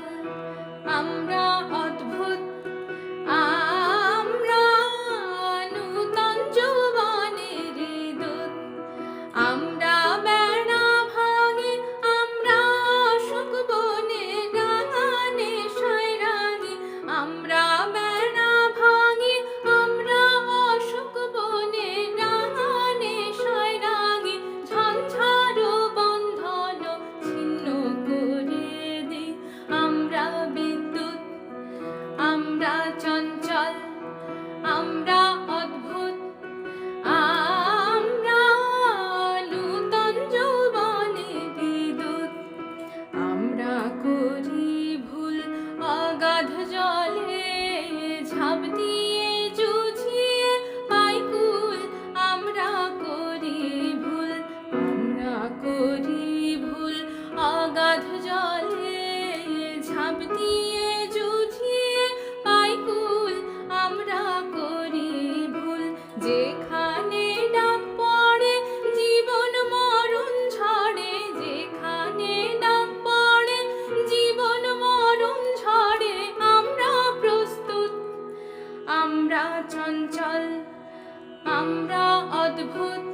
one আমরা চঞ্চল আমরা যেখানে জীবন মরণ যেখানে জীবন আমরা প্রস্তুত আমরা চঞ্চল আমরা অদ্ভুত।